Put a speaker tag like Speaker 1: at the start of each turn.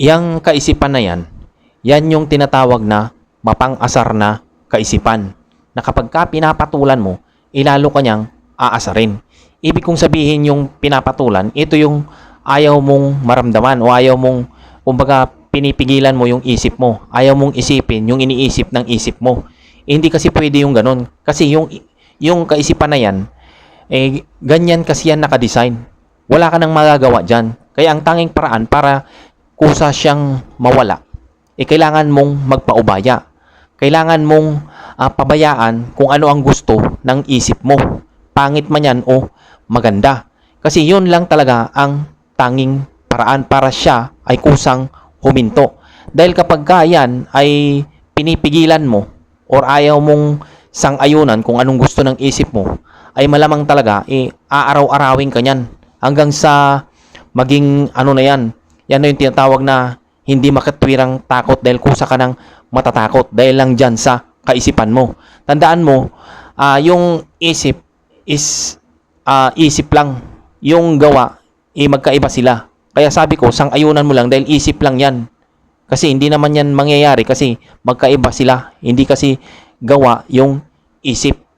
Speaker 1: Yang kaisipan na yan, yan yung tinatawag na mapang-asar na kaisipan. Na kapag ka pinapatulan mo, ilalo ka niyang aasarin. Ibig kong sabihin yung pinapatulan, ito yung ayaw mong maramdaman o ayaw mong, kumbaga, pinipigilan mo yung isip mo. Ayaw mong isipin yung iniisip ng isip mo. Eh, hindi kasi pwede yung ganun. Kasi yung, yung kaisipan na yan, eh, ganyan kasi yan nakadesign. Wala ka nang magagawa dyan. Kaya ang tanging paraan para kusa siyang mawala, eh, kailangan mong magpaubaya. Kailangan mong ah, pabayaan kung ano ang gusto ng isip mo. Pangit man yan o maganda. Kasi yun lang talaga ang tanging paraan para siya ay kusang huminto. Dahil kapag ka yan ay pinipigilan mo or ayaw mong sang-ayunan kung anong gusto ng isip mo, ay malamang talaga eh, aaraw-arawin ka niyan hanggang sa maging ano na yan. Yan na yung tinatawag na hindi makatwirang takot dahil kusa ka ng matatakot dahil lang dyan sa kaisipan mo. Tandaan mo, ah, yung isip is ah, isip lang. Yung gawa, eh, magkaiba sila. Kaya sabi ko, sang-ayunan mo lang dahil isip lang yan. Kasi hindi naman yan mangyayari kasi magkaiba sila. Hindi kasi gawa yung isip.